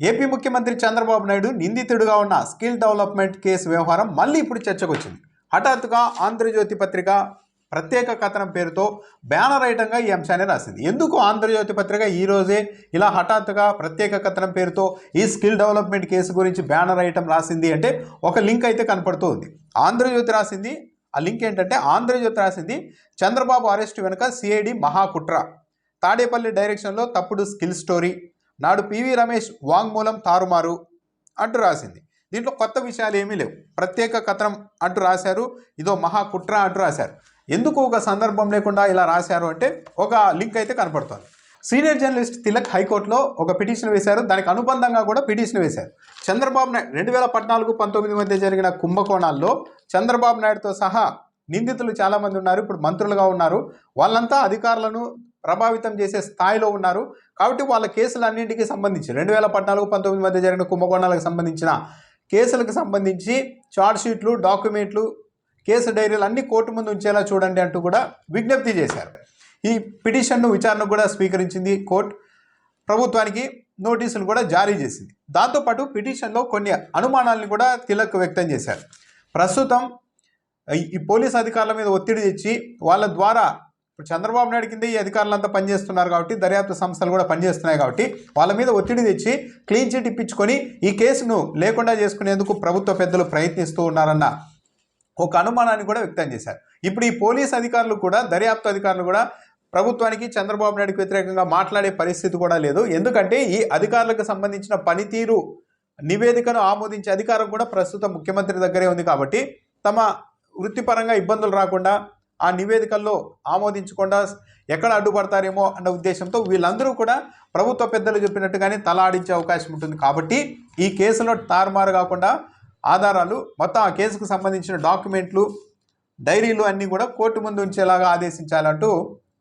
AP ముఖ్యమంత్రి చంద్రబాబు నాయుడు నిందితుడిగా ఉన్న స్కిల్ డెవలప్మెంట్ కేసు వ్యవహారం మళ్ళీ ఇప్పుడు చర్చకు వచ్చింది హఠాత్తుగా ఆంధ్రజ్యోతి పత్రిక ప్రత్యేక కథనం పేరుతో బ్యానర్ ఐటంగా ఈ అంశాన్ని రాసింది. ఎందుకు ఆంధ్రజ్యోతి పత్రిక ఈ రోజే ఇలా హఠాత్తుగా ప్రత్యేక కథనం పేరుతో ఈ స్కిల్ డెవలప్మెంట్ కేసు గురించి బ్యానర్ ఐటమ్ రాసింది అంటే ఒక లింక్ అయితే కనపడుతూ ఉంది ఆంధ్రజ్యోతి రాసింది. ఆ లింక్ ఏంటంటే ఆంధ్రజ్యోతి రాసింది చంద్రబాబు అరెస్టు వెనుక సిఐడి మహాకుట్ర. తాడేపల్లి డైరెక్షన్లో తప్పుడు స్కిల్ స్టోరీ. నాడు పివి రమేష్ వాంగ్మూలం తారుమారు అంటూ రాసింది. దీంట్లో కొత్త విషయాలు ఏమీ లేవు. ప్రత్యేక కథనం అంటూ రాశారు. ఇదో మహా కుట్ర అంటూ రాశారు. ఎందుకు ఒక సందర్భం లేకుండా ఇలా రాశారు అంటే ఒక లింక్ అయితే కనపడుతోంది. సీనియర్ జర్నలిస్ట్ తిలక్ హైకోర్టులో ఒక పిటిషన్ వేశారు. దానికి అనుబంధంగా కూడా పిటిషన్ వేశారు. చంద్రబాబు నాయుడు రెండు వేల పద్నాలుగు పంతొమ్మిది మధ్య జరిగిన కుంభకోణాల్లో చంద్రబాబు నాయుడుతో సహా నిందితులు చాలామంది ఉన్నారు. ఇప్పుడు మంత్రులుగా ఉన్నారు. వాళ్ళంతా అధికారులను ప్రభావితం చేసే స్థాయిలో ఉన్నారు. కాబట్టి వాళ్ళ కేసులన్నింటికి సంబంధించి రెండు వేల పద్నాలుగు పంతొమ్మిది మధ్య జరిగిన కుంభకోణాలకు సంబంధించిన కేసులకు సంబంధించి షీట్లు డాక్యుమెంట్లు కేసు డైరీలు అన్ని కోర్టు ముందు ఉంచేలా చూడండి అంటూ కూడా విజ్ఞప్తి చేశారు. ఈ పిటిషన్ను విచారణకు కూడా స్వీకరించింది కోర్టు. ప్రభుత్వానికి నోటీసులు కూడా జారీ చేసింది. దాంతోపాటు పిటిషన్లో కొన్ని అనుమానాలను కూడా తిలక్ వ్యక్తం చేశారు. ప్రస్తుతం ఈ పోలీస్ అధికారుల మీద ఒత్తిడి తెచ్చి వాళ్ళ ద్వారా ఇప్పుడు చంద్రబాబు నాయుడు కింద ఈ అధికారులంతా పనిచేస్తున్నారు కాబట్టి దర్యాప్తు సంస్థలు కూడా పనిచేస్తున్నాయి కాబట్టి వాళ్ళ మీద ఒత్తిడి తెచ్చి క్లీన్ చిట్ ఇప్పించుకొని ఈ కేసును లేకుండా చేసుకునేందుకు ప్రభుత్వ పెద్దలు ప్రయత్నిస్తూ ఉన్నారన్న ఒక అనుమానాన్ని కూడా వ్యక్తం చేశారు. ఇప్పుడు ఈ పోలీస్ అధికారులు కూడా దర్యాప్తు అధికారులు కూడా ప్రభుత్వానికి చంద్రబాబు నాయుడుకి వ్యతిరేకంగా మాట్లాడే పరిస్థితి కూడా లేదు. ఎందుకంటే ఈ అధికారులకు సంబంధించిన పనితీరు నివేదికను ఆమోదించే అధికారం కూడా ప్రస్తుతం ముఖ్యమంత్రి దగ్గరే ఉంది కాబట్టి తమ వృత్తిపరంగా ఇబ్బందులు రాకుండా ఆ నివేదికల్లో ఆమోదించకుండా ఎక్కడ అడ్డుపడతారేమో అన్న ఉద్దేశంతో వీళ్ళందరూ కూడా ప్రభుత్వ పెద్దలు చెప్పినట్టుగానే తలాడించే అవకాశం ఉంటుంది. కాబట్టి ఈ కేసులో తారుమారు కాకుండా ఆధారాలు మొత్తం ఆ కేసుకు సంబంధించిన డాక్యుమెంట్లు డైరీలు అన్నీ కూడా కోర్టు ముందు ఉంచేలాగా ఆదేశించాలంటూ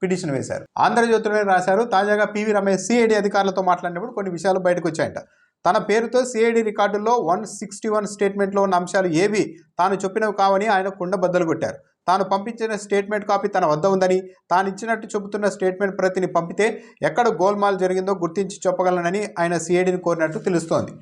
పిటిషన్ వేశారు. ఆంధ్రజ్యోతిలో రాశారు తాజాగా పివి రమేష్ సిఐడి అధికారులతో మాట్లాడినప్పుడు కొన్ని విషయాలు బయటకు వచ్చాయంట. తన పేరుతో సిఐడి రికార్డుల్లో వన్ సిక్స్టీ వన్ స్టేట్మెంట్లో ఉన్న అంశాలు ఏవి తాను చెప్పినవి కావని ఆయన కుండ బద్దలు కొట్టారు. తాను పంపించిన స్టేట్మెంట్ కాపీ తన వద్ద ఉందని తాను ఇచ్చినట్టు చెబుతున్న స్టేట్మెంట్ ప్రతిని పంపితే ఎక్కడ గోల్మాల్ జరిగిందో గుర్తించి చెప్పగలనని ఆయన సిఐడిని కోరినట్టు తెలుస్తోంది.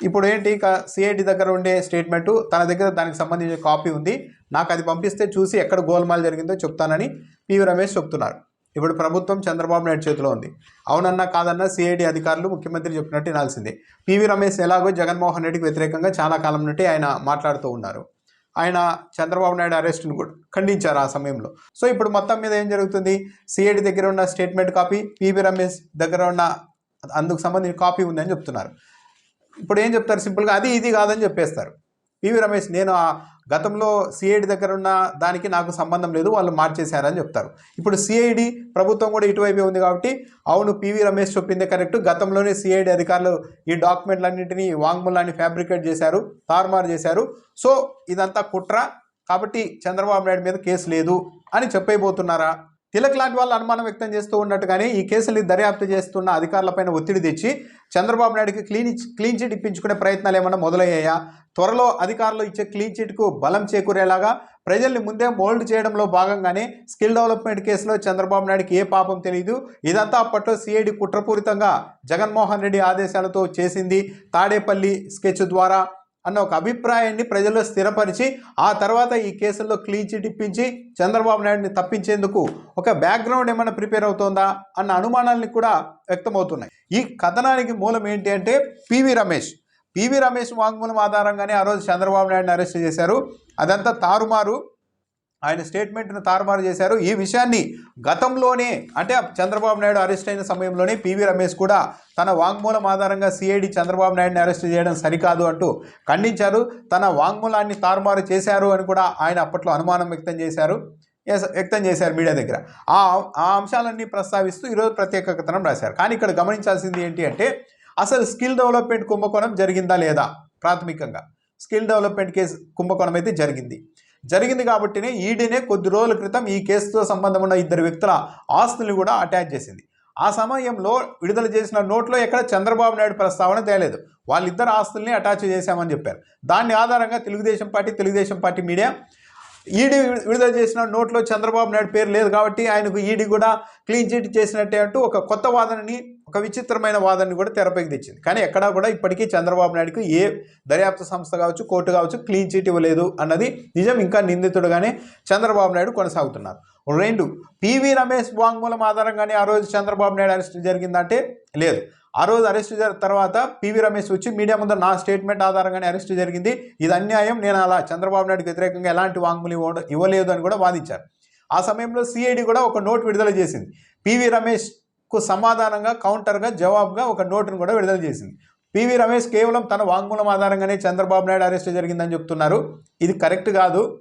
ఇప్పుడు ఏంటి? ఇక సిఐడి దగ్గర ఉండే స్టేట్మెంటు తన దగ్గర దానికి సంబంధించిన కాపీ ఉంది. నాకు అది పంపిస్తే చూసి ఎక్కడ గోల్మాల్ జరిగిందో చెప్తానని పివి రమేష్ చెప్తున్నారు. ఇప్పుడు ప్రభుత్వం చంద్రబాబు నాయుడు చేతిలో ఉంది. అవునన్నా కాదన్నా సిఐడి అధికారులు ముఖ్యమంత్రి చెప్పినట్టు వినాల్సిందే. పివి రమేష్ ఎలాగో జగన్మోహన్ రెడ్డికి వ్యతిరేకంగా చాలా కాలం నుండి ఆయన మాట్లాడుతూ ఉన్నారు. ఆయన చంద్రబాబు నాయుడు అరెస్ట్ను కూడా ఖండించారు ఆ సమయంలో. సో ఇప్పుడు మొత్తం మీద ఏం జరుగుతుంది? సిఐడి దగ్గర ఉన్న స్టేట్మెంట్ కాపీ పివి రమేష్ దగ్గర ఉన్న అందుకు సంబంధించిన కాపీ ఉందని చెప్తున్నారు. ఇప్పుడు ఏం చెప్తారు? సింపుల్గా అది ఇది కాదని చెప్పేస్తారు. పివి రమేష్ నేను ఆ గతంలో సిఐడి దగ్గర ఉన్న దానికి నాకు సంబంధం లేదు వాళ్ళు మార్చేశారని చెప్తారు. ఇప్పుడు సిఐడి ప్రభుత్వం కూడా ఇటువైపే ఉంది కాబట్టి అవును పివి రమేష్ చెప్పిందే కరెక్ట్. గతంలోనే సిఐడి అధికారులు ఈ డాక్యుమెంట్లన్నింటినీ వాంగ్మూలాన్ని ఫ్యాబ్రికేట్ చేశారు తారుమారు చేశారు. సో ఇదంతా కుట్ర. కాబట్టి చంద్రబాబు నాయుడు మీద కేసు లేదు అని చెప్పైపోతున్నారా తిలక్ లాంటి వాళ్ళు అనుమానం వ్యక్తం చేస్తూ ఉన్నట్టుగానే ఈ కేసుల్ని దర్యాప్తు చేస్తున్న అధికారులపైన ఒత్తిడి తెచ్చి చంద్రబాబు నాయుడుకి క్లీన్ క్లీన్ చిట్ ఇప్పించుకునే ప్రయత్నాలు ఏమైనా మొదలయ్యాయా? త్వరలో అధికారులు ఇచ్చే క్లీన్ చిట్కు బలం చేకూరేలాగా ప్రజల్ని ముందే మోల్డ్ చేయడంలో భాగంగానే స్కిల్ డెవలప్మెంట్ కేసులో చంద్రబాబు నాయుడుకి ఏ పాపం తెలియదు ఇదంతా అప్పట్లో సిఐడి కుట్రపూరితంగా జగన్మోహన్ రెడ్డి ఆదేశాలతో చేసింది తాడేపల్లి స్కెచ్ ద్వారా. అన్న ఒక అభిప్రాయాన్ని ప్రజల్లో స్థిరపరిచి ఆ తర్వాత ఈ కేసుల్లో క్లీన్ చిట్ ఇప్పించి చంద్రబాబు నాయుడిని తప్పించేందుకు ఒక బ్యాక్గ్రౌండ్ ఏమైనా ప్రిపేర్ అవుతోందా అన్న అనుమానాలని కూడా వ్యక్తమవుతున్నాయి. ఈ కథనానికి మూలం ఏంటి అంటే పివి రమేష్. పివి రమేష్ వాంగ్మూలం ఆధారంగానే ఆ రోజు చంద్రబాబు నాయుడిని అరెస్ట్ చేశారు. అదంతా తారుమారు. ఆయన స్టేట్మెంట్ను తారుమారు చేశారు. ఈ విషయాన్ని గతంలోనే అంటే చంద్రబాబు నాయుడు అరెస్ట్ అయిన సమయంలోనే పివి రమేష్ కూడా తన వాంగ్మూలం ఆధారంగా సిఐడి చంద్రబాబు నాయుడిని అరెస్ట్ చేయడం సరికాదు అంటూ ఖండించారు. తన వాంగ్మూలాన్ని తారుమారు చేశారు అని కూడా ఆయన అప్పట్లో అనుమానం వ్యక్తం చేశారు. వ్యక్తం చేశారు మీడియా దగ్గర. ఆ ఆ అంశాలన్నీ ప్రస్తావిస్తూ ఈరోజు ప్రత్యేక కథనం రాశారు. కానీ ఇక్కడ గమనించాల్సింది ఏంటి అంటే అసలు స్కిల్ డెవలప్మెంట్ కుంభకోణం జరిగిందా లేదా ప్రాథమికంగా? స్కిల్ డెవలప్మెంట్ కేసు కుంభకోణం అయితే జరిగింది. జరిగింది కాబట్టినే ఈడీనే కొద్ది రోజుల క్రితం ఈ కేసుతో సంబంధం ఉన్న ఇద్దరు వ్యక్తుల ఆస్తుల్ని కూడా అటాచ్ చేసింది. ఆ సమయంలో విడుదల చేసిన నోట్లో ఎక్కడ చంద్రబాబు నాయుడు ప్రస్తావన తేలేదు. వాళ్ళిద్దరు ఆస్తుల్ని అటాచ్ చేశామని చెప్పారు. దాన్ని ఆధారంగా Telugu Desam party Telugu Desam party media ED విడుదల చేసిన నోట్లో చంద్రబాబు నాయుడు పేరు లేదు కాబట్టి ఆయనకు ఈడీ కూడా క్లీన్ చిట్ చేసినట్టే అంటూ ఒక కొత్త వాదనని ఒక విచిత్రమైన వాదనని కూడా తెరపైకి తెచ్చింది. కానీ ఎక్కడా కూడా ఇప్పటికీ చంద్రబాబు నాయుడుకు ఏ దర్యాప్తు సంస్థ కావచ్చు కోర్టు కావచ్చు క్లీన్ చిట్ ఇవ్వలేదు అన్నది నిజం. ఇంకా నిందితుడుగానే చంద్రబాబు నాయుడు కొనసాగుతున్నారు. రెండు పివి రమేష్ వాంగ్మూలం ఆధారంగానే ఆ రోజు చంద్రబాబు నాయుడు అరెస్ట్ జరిగిందంటే లేదు. ఆ రోజు అరెస్ట్ జరిగిన తర్వాత పివి రమేష్ వచ్చి మీడియా ముందు నా స్టేట్మెంట్ ఆధారంగానే అరెస్ట్ జరిగింది. ఇది అన్యాయం. నేను అలా చంద్రబాబు నాయుడుకి వ్యతిరేకంగా ఎలాంటి వాంగ్మూలం ఇవ్వలేదు అని కూడా వాదించారు. ఆ సమయంలో సిఐడి కూడా ఒక నోట్ విడుదల చేసింది. పివి రమేష్కు సమాధానంగా కౌంటర్గా జవాబుగా ఒక నోటును కూడా విడుదల చేసింది. పివి రమేష్ కేవలం తన వాంగ్మూలం ఆధారంగానే చంద్రబాబు నాయుడు అరెస్ట్ జరిగిందని చెప్తున్నారు. ఇది కరెక్ట్ కాదు.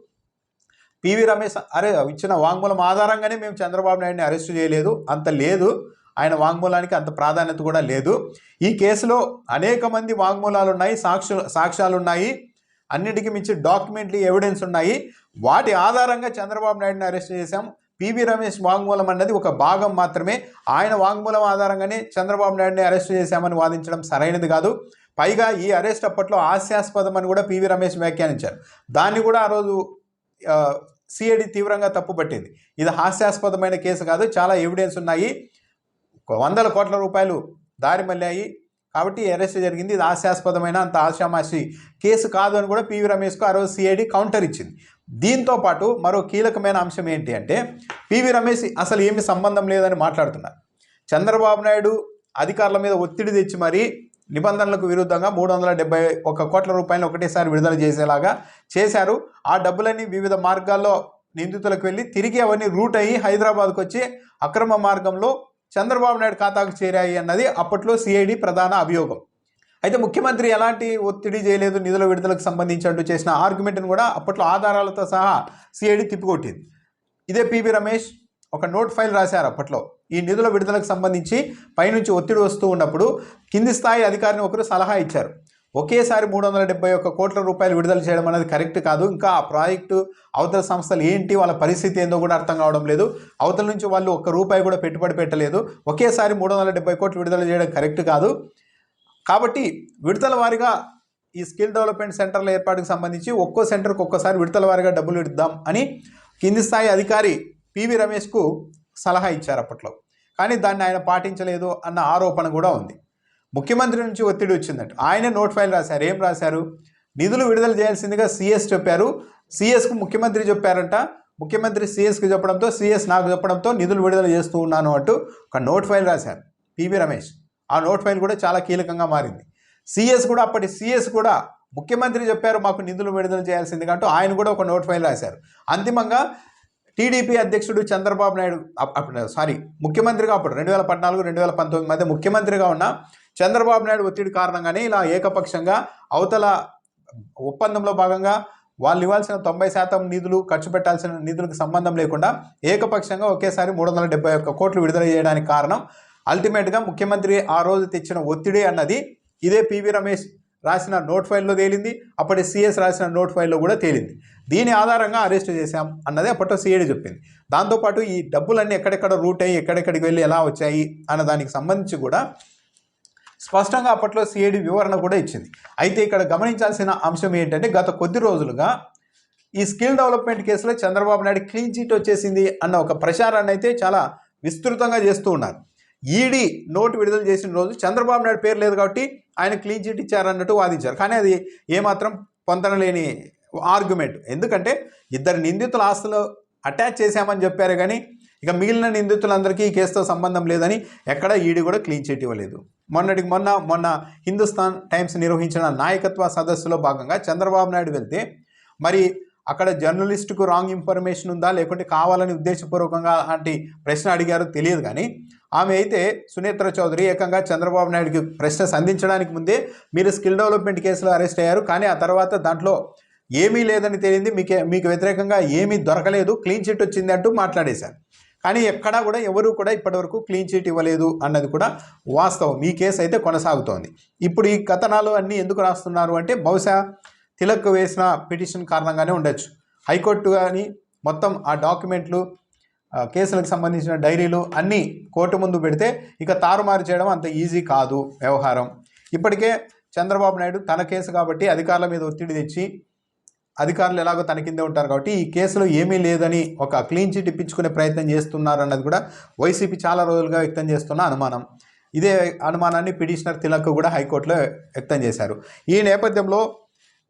పివి రమేష్ అరే ఇచ్చిన వాంగ్మూలం ఆధారంగానే మేము చంద్రబాబు నాయుడిని అరెస్ట్ చేయలేదు. అంత లేదు. ఆయన వాంగ్మూలానికి అంత ప్రాధాన్యత కూడా లేదు. ఈ కేసులో అనేక మంది వాంగ్మూలాలు ఉన్నాయి సాక్షు సాక్ష్యాలు ఉన్నాయి అన్నిటికీ మించి డాక్యుమెంట్లు ఎవిడెన్స్ ఉన్నాయి. వాటి ఆధారంగా చంద్రబాబు నాయుడిని అరెస్ట్ చేశాం. పివి రమేష్ వాంగ్మూలం అన్నది ఒక భాగం మాత్రమే. ఆయన వాంగ్మూలం ఆధారంగానే చంద్రబాబు నాయుడిని అరెస్ట్ చేశామని వాదించడం సరైనది కాదు. పైగా ఈ అరెస్ట్ అప్పట్లో హాస్యాస్పదం అని కూడా పివి రమేష్ వ్యాఖ్యానించారు. దాన్ని కూడా ఆ రోజు సిఐడి తీవ్రంగా తప్పుపట్టింది. ఇది హాస్యాస్పదమైన కేసు కాదు. చాలా ఎవిడెన్స్ ఉన్నాయి. వందల కోట్ల రూపాయలు దారి మళ్ళాయి. కాబట్టి అరెస్ట్ జరిగింది. ఇది హాస్యాస్పదమైన అంత ఆశామాషి కేసు కాదు అని కూడా పివి రమేష్కు ఆ రోజు సిఐడి కౌంటర్ ఇచ్చింది. దీంతో పాటు మరో కీలకమైన అంశం ఏంటి అంటే పివి రమేష్ అసలు ఏమి సంబంధం లేదని మాట్లాడుతున్నారు. చంద్రబాబు నాయుడు అధికారుల మీద ఒత్తిడి తెచ్చి మరీ నిబంధనలకు విరుద్ధంగా మూడు వందల డెబ్బై ఒక కోట్ల రూపాయలు ఒకటేసారి విడుదల చేసేలాగా చేశారు. ఆ డబ్బులన్నీ వివిధ మార్గాల్లో నిందితులకు వెళ్ళి తిరిగి అవన్నీ రూట్ అయ్యి హైదరాబాద్కు వచ్చి అక్రమ మార్గంలో చంద్రబాబు నాయుడు ఖాతాకు చేరాయి అన్నది అప్పట్లో సిఐడి ప్రధాన అభియోగం. అయితే ముఖ్యమంత్రి ఎలాంటి ఒత్తిడి చేయలేదు నిధుల విడుదలకు సంబంధించి అంటూ చేసిన ఆర్గ్యుమెంట్ను కూడా అప్పట్లో ఆధారాలతో సహా సిఐడి తిప్పికొట్టింది. ఇదే పివి రమేష్ ఒక నోట్ ఫైల్ రాశారు అప్పట్లో. ఈ నిధుల విడుదలకు సంబంధించి పైనుంచి ఒత్తిడి వస్తూ ఉన్నప్పుడు కింది స్థాయి అధికారిని ఒకరు సలహా ఇచ్చారు. ఒకేసారి మూడు వందల డెబ్బై ఒక్క కోట్ల రూపాయలు విడుదల చేయడం అనేది కరెక్ట్ కాదు. ఇంకా ఆ ప్రాజెక్టు అవతల సంస్థలు ఏంటి వాళ్ళ పరిస్థితి ఏందో కూడా అర్థం కావడం లేదు. అవతల నుంచి వాళ్ళు ఒక్క రూపాయి కూడా పెట్టుబడి పెట్టలేదు. ఒకేసారి మూడు వందల డెబ్బై కోట్లు విడుదల చేయడం కరెక్ట్ కాదు. కాబట్టి విడుదల వారిగా ఈ స్కిల్ డెవలప్మెంట్ సెంటర్ల ఏర్పాటుకు సంబంధించి ఒక్కో సెంటర్కి ఒక్కోసారి విడతల వారిగా డబ్బులు ఇద్దాం అని కింది స్థాయి అధికారి పివి రమేష్కు సలహా ఇచ్చారు అప్పట్లో. కానీ దాన్ని ఆయన పాటించలేదు అన్న ఆరోపణ కూడా ఉంది. ముఖ్యమంత్రి నుంచి ఒత్తిడి వచ్చిందంట. ఆయన నోట్ ఫైల్ రాశారు. ఏం రాశారు? నిధులు విడుదల చేయాల్సిందిగా సిఎస్ చెప్పారు. సిఎస్కు ముఖ్యమంత్రి చెప్పారంట. ముఖ్యమంత్రి సిఎస్కి చెప్పడంతో సిఎస్ నాకు చెప్పడంతో నిధులు విడుదల చేస్తూ ఉన్నాను అంటూ ఒక నోట్ ఫైల్ రాశారు. పివి రమేష్. ఆ నోట్ ఫైల్ కూడా చాలా కీలకంగా మారింది. సిఎస్ కూడా అప్పటి సిఎస్ కూడా ముఖ్యమంత్రి చెప్పారు మాకు నిధులు విడుదల చేయాల్సిందిగా అంటూ ఆయన కూడా ఒక నోట్ ఫైల్ రాశారు. అంతిమంగా టీడీపీ అధ్యక్షుడు చంద్రబాబు నాయుడు సారీ ముఖ్యమంత్రిగా అప్పుడు రెండు వేల పద్నాలుగు రెండు వేల పంతొమ్మిది మధ్య ముఖ్యమంత్రిగా ఉన్న చంద్రబాబు నాయుడు ఒత్తిడి కారణంగానే ఇలా ఏకపక్షంగా అవతల ఒప్పందంలో భాగంగా వాళ్ళు ఇవ్వాల్సిన తొంభై శాతం నిధులు ఖర్చు పెట్టాల్సిన నిధులకు సంబంధం లేకుండా ఏకపక్షంగా ఒకేసారి మూడు వందల డెబ్బై ఒక్క కోట్లు విడుదల చేయడానికి కారణం. అల్టిమేట్గా ముఖ్యమంత్రి ఆ రోజు తెచ్చిన ఒత్తిడి అన్నది ఇదే పివి రమేష్ రాసిన నోట్ ఫైల్లో తేలింది అప్పటి సిఎస్ రాసిన నోట్ ఫైల్లో కూడా తేలింది. దీని ఆధారంగా అరెస్ట్ చేశాం అన్నది అప్పట్లో సిఐడి చెప్పింది. దాంతోపాటు ఈ డబ్బులన్నీ ఎక్కడెక్కడ రూట్ అయ్యి ఎక్కడెక్కడికి వెళ్ళి ఎలా వచ్చాయి అన్న దానికి సంబంధించి కూడా స్పష్టంగా అప్పట్లో సిఐడి వివరణ కూడా ఇచ్చింది. అయితే ఇక్కడ గమనించాల్సిన అంశం ఏంటంటే గత కొద్ది రోజులుగా ఈ స్కిల్ డెవలప్మెంట్ కేసులో చంద్రబాబు నాయుడు క్లీన్ చీట్ వచ్చేసింది అన్న ఒక ప్రచారాన్ని అయితే చాలా విస్తృతంగా చేస్తూ ఉన్నారు. ఈడీ నోటు విడుదల చేసిన రోజు చంద్రబాబు నాయుడు పేరు లేదు కాబట్టి ఆయన క్లీన్ చీట్ ఇచ్చారన్నట్టు వాదించారు. కానీ అది ఏమాత్రం పొందనలేని ఆర్గ్యుమెంట్. ఎందుకంటే ఇద్దరు నిందితుల ఆస్తులు అటాచ్ చేశామని చెప్పారు కానీ ఇక మిగిలిన నిందితులందరికీ ఈ కేసుతో సంబంధం లేదని ఎక్కడ ఈడీ కూడా క్లీన్ చీట్ ఇవ్వలేదు. మొన్నటికి మొన్న మొన్న హిందుస్థాన్ టైమ్స్ నిర్వహించిన నాయకత్వ సదస్సులో భాగంగా చంద్రబాబు నాయుడు వెళ్తే మరి అక్కడ జర్నలిస్టుకు రాంగ్ ఇన్ఫర్మేషన్ ఉందా లేకుంటే కావాలని ఉద్దేశపూర్వకంగా అలాంటి ప్రశ్న అడిగారో తెలియదు కానీ ఆమె అయితే సునేత్ర చౌదరి ఏకంగా చంద్రబాబు నాయుడికి ప్రశ్న సంధించడానికి ముందే మీరు స్కిల్ డెవలప్మెంట్ కేసులో అరెస్ట్ అయ్యారు కానీ ఆ తర్వాత దాంట్లో ఏమీ లేదని తేలింది మీకు మీకు వ్యతిరేకంగా ఏమీ దొరకలేదు క్లీన్ చిట్ వచ్చింది అంటూ మాట్లాడేశారు. కానీ ఎక్కడా కూడా ఎవరూ కూడా ఇప్పటివరకు క్లీన్ చిట్ ఇవ్వలేదు అన్నది కూడా వాస్తవం. ఈ కేసు అయితే కొనసాగుతోంది. ఇప్పుడు ఈ కథనాలు అన్నీ ఎందుకు రాస్తున్నారు అంటే బహుశా తిలక్ వేసిన పిటిషన్ కారణంగానే ఉండొచ్చు. హైకోర్టు కానీ మొత్తం ఆ డాక్యుమెంట్లు కేసులకు సంబంధించిన డైరీలు అన్నీ కోర్టు ముందు పెడితే ఇక తారుమారు చేయడం అంత ఈజీ కాదు వ్యవహారం. ఇప్పటికే చంద్రబాబు నాయుడు తన కేసు కాబట్టి అధికారుల మీద ఒత్తిడి తెచ్చి అధికారులు ఎలాగో తన కిందే ఉంటారు కాబట్టి ఈ కేసులో ఏమీ లేదని ఒక క్లీన్ చిట్ ఇప్పించుకునే ప్రయత్నం చేస్తున్నారన్నది కూడా వైసీపీ చాలా రోజులుగా వ్యక్తం చేస్తున్న అనుమానం. ఇదే అనుమానాన్ని పిటిషనర్ తిలక్ కూడా హైకోర్టులో వ్యక్తం చేశారు. ఈ నేపథ్యంలో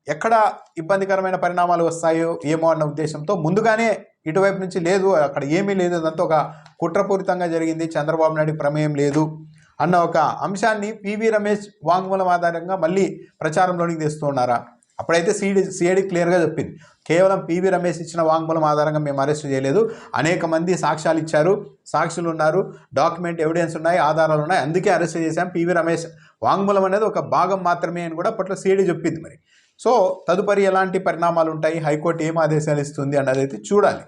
ఎక్కడ ఇబ్బందికరమైన పరిణామాలు వస్తాయో ఏమో అన్న ఉద్దేశంతో ముందుగానే ఇటువైపు నుంచి లేదు అక్కడ ఏమీ లేదు అదంతా ఒక కుట్రపూరితంగా జరిగింది చంద్రబాబు నాయుడు ప్రమేయం లేదు అన్న ఒక అంశాన్ని పివి రమేష్ వాంగ్మూలం ఆధారంగా మళ్ళీ ప్రచారంలోనికి తెస్తూ ఉన్నారా? అప్పుడైతే సిడి సిఐడి క్లియర్గా చెప్పింది. కేవలం పివి రమేష్ ఇచ్చిన వాంగ్మూలం ఆధారంగా మేము అరెస్ట్ చేయలేదు. అనేక మంది సాక్ష్యాలు ఇచ్చారు సాక్షులు ఉన్నారు డాక్యుమెంట్ ఎవిడెన్స్ ఉన్నాయి ఆధారాలు ఉన్నాయి. అందుకే అరెస్ట్ చేశాం పివి రమేష్. వాంగ్మూలం అనేది ఒక భాగం మాత్రమే అని కూడా అప్పట్లో సిఐడి చెప్పింది మరి. సో తదుపరి ఎలాంటి పరిణామాలు ఉంటాయి? హైకోర్టు ఏం ఆదేశాలు ఇస్తుంది అన్నది అయితే చూడాలి.